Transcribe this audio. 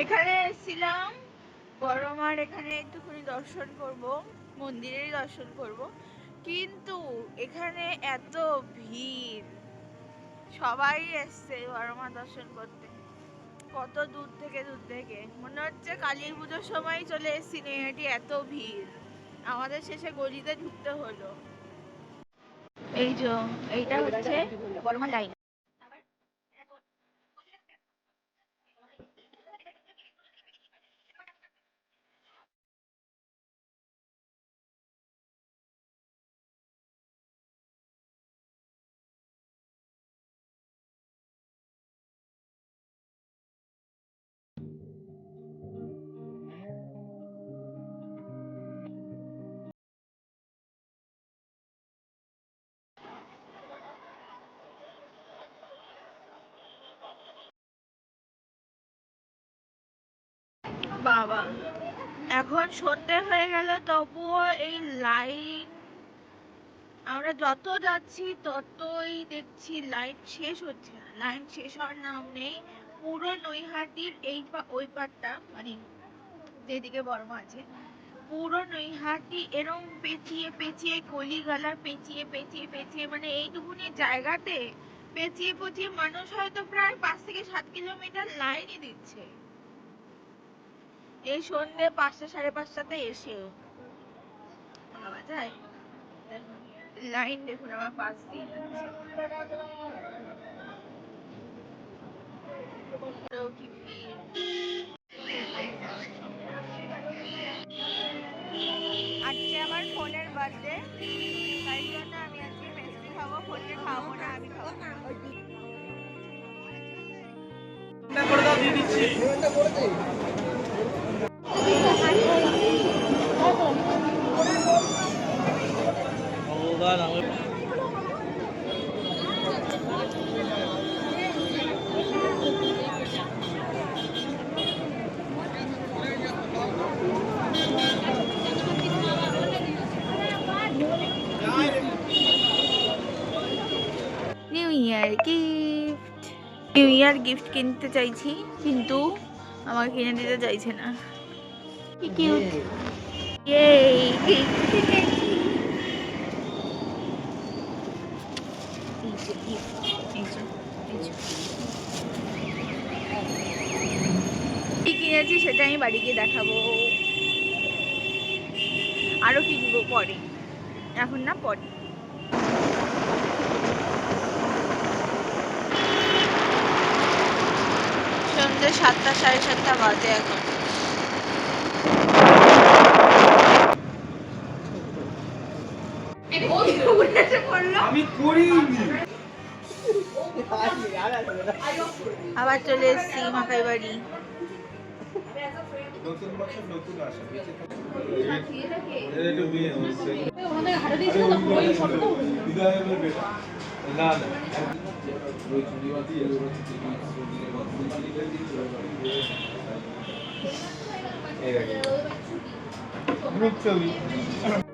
এখানে এসেছিলাম। বড় মার এখানে একটুখানি দর্শন করব মন্দিরেরই দর্শন করব। কিন্তু এখানে এত ভিড়। সবাই এসছে ধর্ম দর্শন করতে। কত দূর থেকে দূর থেকে। মনে হচ্ছে কালী পুজোর সময় চলে এসেছি নেহাটি এত ভিড়। আমাদের শেষে গলিতে ঢুকতে হলো। এই যে এইটা হচ্ছে বর্মা লাইন বাবা। এখন সন্ধে হয়ে গেল, তবুও এই লাইন আমরা যত যাচ্ছি ততই দেখছি লাইন শেষ হচ্ছে না। লাইন শেষ হওয়ার নাম নেই, পুরো নৈহাটির এই পা- ওই পারটা মানে যেদিকে বর্মা আছে, পুরো নৈহাটি এরম পেঁচিয়ে পেঁচিয়ে গলিগালা পেঁচিয়ে পেঁচিয়ে পেঁচিয়ে মানে এইটুকুনি জায়গাতে পেঁচিয়ে পেঁচিয়ে মানুষ হয়তো প্রায় পাঁচ থেকে সাত কিলোমিটার লাইনই দিচ্ছে। এই সন্ধ্যে পাঁচটা সাড়ে পাঁচটাতে ভাবা যায়। লাইন দেখুন, আমার। আজকে আমার ফোনের বার্থডে তাই জন্য আমি আজকে পেস্ট্রি খাব ফোনকে খাব না, আমি খাব New Year gift New Year gift কিনতে চাইছি, কিন্তু আমাকে কিনে দিতে চাইছে না। কি কিনেছি সেটা আমি বাড়ি গিয়ে দেখাবো। আরও কিনবো পরে। এখন না পরে। সন্ধ্যে সাতটা সাড়ে সাতটা বাজে এখন। আবার চলে এসেছি মাকাই বাড়ি নতুন Nada. Muito é, é. feliz.